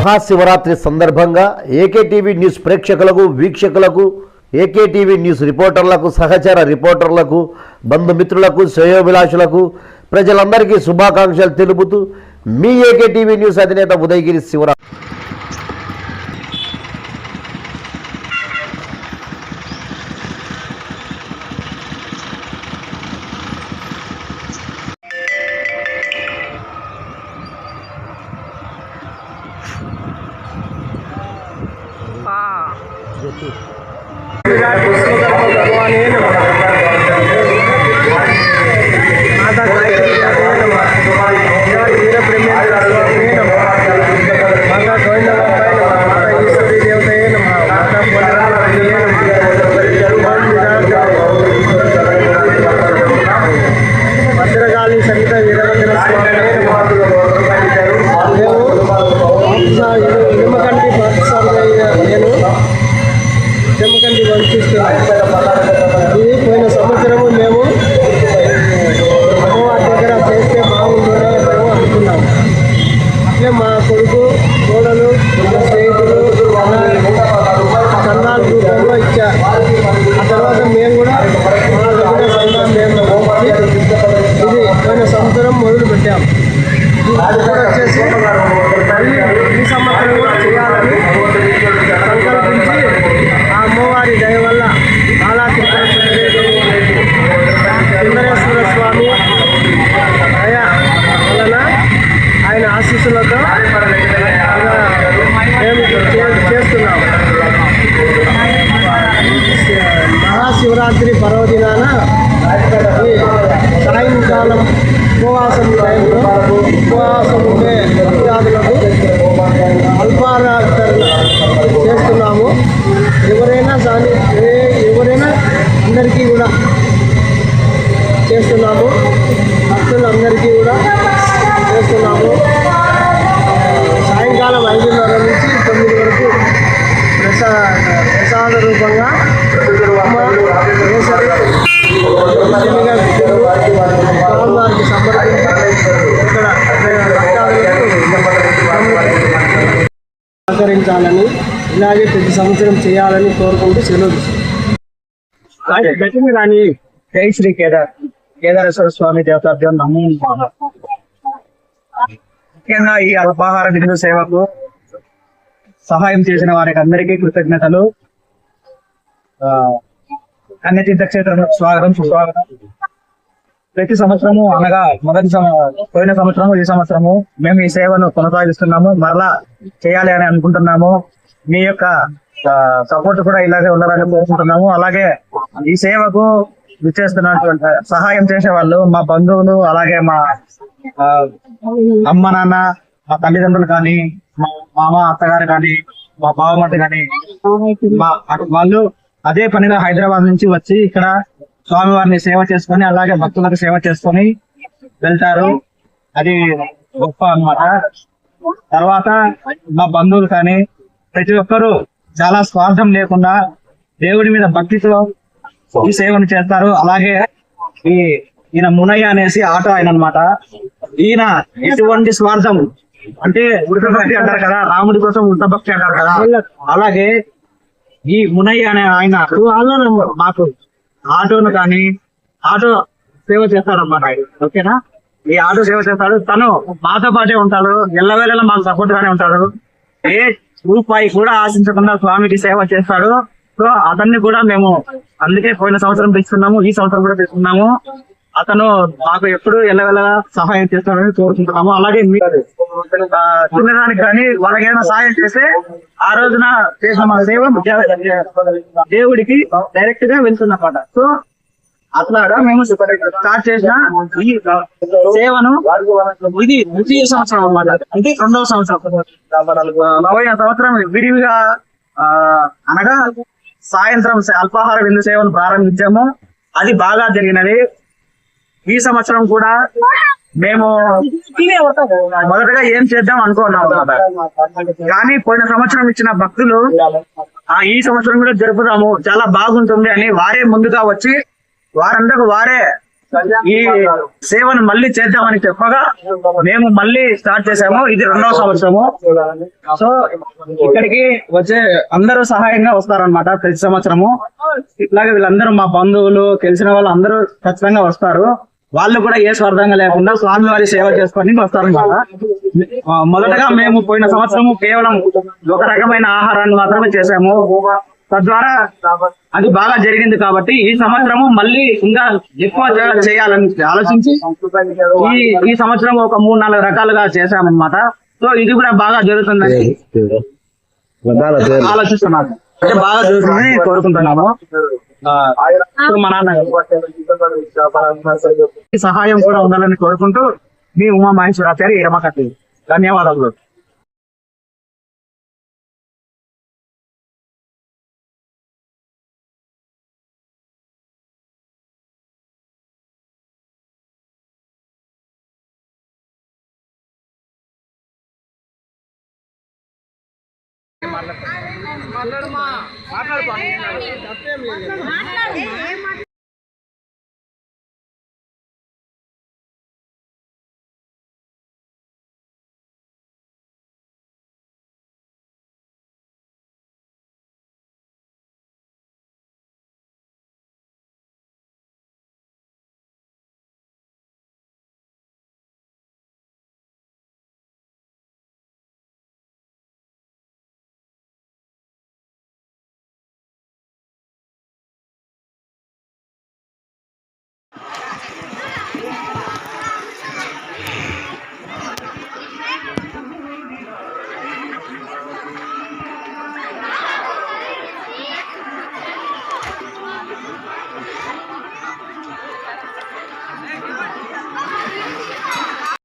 మహాశివరాత్రి సందర్భంగా AKTV news ప్రేక్షకులకు వీక్షకులకు ఏకేటీవీ న్యూస్ రిపోర్టర్లకు సహచర రిపోర్టర్లకు బంధుమిత్రులకు శ్రేయోభిలాషులకు ప్రజలందరికీ శుభాకాంక్షలు తెలుపుతూ మీ ఏకేటీవీ న్యూస్ అధినేత ఉదయగిరి శివరాత్రి. చెమ్మకండి వంచిస్తున్నాను ఇది పోయిన సంవత్సరము మేము అమ్మవారి దగ్గర చేస్తే బాగుంటుందని మేము అనుకున్నాము అట్లే మా కొడుకు కోడలు మా స్నేహితులు చందాల రూపంలో ఇచ్చారు ఆ తర్వాత మేము కూడా మా దగ్గర చందా మేము ఇచ్చి ఇది పోయిన సంవత్సరం మొదలు పెట్టాం ఇది కూడా వచ్చేసి మళ్ళీ ఈ సంవత్సరం కూడా చేయాలని సంకల్పించి ఆ అమ్మవారి దయ వల్ల బాలా త్రిపుర సుందరేశ్వర స్వామి దయ వలన ఆయన ఆశీస్సులతో ఇలా మేము చే- చేస్తున్నాము మహాశివరాత్రి పర్వదినాన ఈ సాయంకాలం ఉపవాసం టైంలో ఉపవాసం ఉండే భక్తాదులకు అల్పారాధన చేస్తున్నాము ఎవరైనా దాని ఏ- ఎవరైనా అందరికీ కూడా చేస్తున్నాము భక్తులందరికీ కూడా చేస్తున్నాము. సాయంకాలం ఐదున్నర నుంచి తొమ్మిది వరకు ప్రసా ప్రసాద రూపంగా స్వామివారికి సమర్పించి ఇక్కడ సహకరించాలని ఇలాగే ప్రతి సంవత్సరం చేయాలని కోరుకుంటూ సెలవు జై శ్రీ కేదార్ కేదారేశ్వర స్వామి దేవతాభ్యం నమః. ముఖ్యంగా ఈ అల్పాహార విధుల సేవకు సహాయం చేసిన వారికి అందరికీ కృతజ్ఞతలు. అన్ని కన్యతీర్థ క్షేత్రం స్వాగతం సుస్వాగతం. ప్రతి సంవత్సరము అనగా మొదటి పోయిన సంవత్సరము ఈ సంవత్సరము మేము ఈ సేవను కొనసాగిస్తున్నాము. మరలా చేయాలి అని అనుకుంటున్నాము. మీ యొక్క సపోర్ట్ కూడా ఇలాగే ఉండాలని కోరుకుంటున్నాము. అలాగే ఈ సేవకు విచ్చేస్తున్నటువంటి సహాయం చేసే వాళ్ళు మా బంధువులు అలాగే మా అమ్మ నాన్న మా తల్లిదండ్రులు కానీ మా మామ అత్తగారు కానీ మా బావమట కానీ మా అటు వాళ్ళు అదే పనిగా హైదరాబాద్ నుంచి వచ్చి ఇక్కడ స్వామివారిని సేవ చేసుకొని అలాగే భక్తులకు సేవ చేసుకొని వెళ్తారు. అది గొప్ప అన్నమాట. తర్వాత మా బంధువులు కానీ ప్రతి ఒక్కరూ చాలా స్వార్థం లేకుండా దేవుడి మీద భక్తితో ఈ సేవను చేస్తారు. అలాగే ఈ ఈయన మునయ్య అనేసి ఆటో ఆయన అనమాట ఈయన ఎటువంటి స్వార్థం? అంటే ఉడత భక్తి అంటారు కదా రాముడి కోసం ఉడత భక్తి అంటారు కదా. అలాగే ఈ మునయ్య అనే ఆయన మాకు ఆటోను కానీ ఆటో సేవ చేస్తాడనమాట ఆయన. ఓకేనా? ఈ ఆటో సేవ చేస్తాడు. తను మాతో పాటే ఉంటాడు. ఎల్లవేళలా మాకు సపోర్ట్ గానే ఉంటాడు. ఏ రూపాయి కూడా ఆశించకుండా స్వామికి సేవ చేస్తాడు. సో అతన్ని కూడా మేము అందుకే పోయిన సంవత్సరం తీసుకున్నాము ఈ సంవత్సరం కూడా తీసుకున్నాము అతను మాకు ఎప్పుడు ఎల్లవేళ సహాయం చేస్తాడని కోరుకుంటున్నాము. అలాగే మీ ఆ, కానీ వాళ్ళకైనా సహాయం చేస్తే ఆ రోజున చేసిన మా సేవ దేవుడికి డైరెక్ట్గా వెళ్తుందన్నమాట. సో అట్లాగా మేము స్టార్ట్ చేసిన ఈ సేవను ఇది ద్వితీయ సంవత్సరం అనమాట అంటే రెండవ సంవత్సరం. నలభై సంవత్సరం విరివిగా ఆ, అనగా సాయంత్రం అల్పాహార విందు సేవను ప్రారంభించాము. అది బాగా జరిగినది. ఈ సంవత్సరం కూడా మేము మొదటగా ఏం చేద్దాం అనుకున్నాం కానీ పోయిన సంవత్సరం ఇచ్చిన భక్తులు ఆ ఈ సంవత్సరం కూడా జరుపుదాము చాలా బాగుంటుంది అని వారే ముందుగా వచ్చి వారందరూ వారే ఈ సేవను మళ్ళీ చేద్దామని చెప్పగా మేము మళ్ళీ స్టార్ట్ చేసాము ఇది రెండవ సంవత్సరము. సో ఇక్కడికి వచ్చే అందరూ సహాయంగా వస్తారన్నమాట ప్రతి సంవత్సరము. ఇట్లాగే వీళ్ళందరూ మా బంధువులు తెలిసిన వాళ్ళు అందరూ ఖచ్చితంగా వస్తారు. వాళ్ళు కూడా ఏ స్వార్థంగా లేకుండా స్వామివారి సేవ చేసుకొని వస్తారన్నమాట ఆ, మొదటగా మేము పోయిన సంవత్సరం కేవలం ఒక రకమైన ఆహారాన్ని మాత్రమే చేసాము తద్వారా అది బాగా జరిగింది కాబట్టి ఈ సంవత్సరము మళ్ళీ ఇంకా ఎక్కువ చేయాలని ఆలోచించి ఈ ఈ సంవత్సరం ఒక మూడు నాలుగు రకాలుగా చేశామన్నమాట సో ఇది కూడా బాగా జరుగుతుందని ఆలోచిస్తున్నాను అంటే బాగా జరుగుతుందని కోరుకుంటున్నాము మా నాన్న ఈ సహాయం కూడా ఉండాలని కోరుకుంటూ మీ ఉమా మహేశ్వరాచారి ఎరమకట్టి ధన్యవాదాలు. మాట్లాడు. మాట్లాడు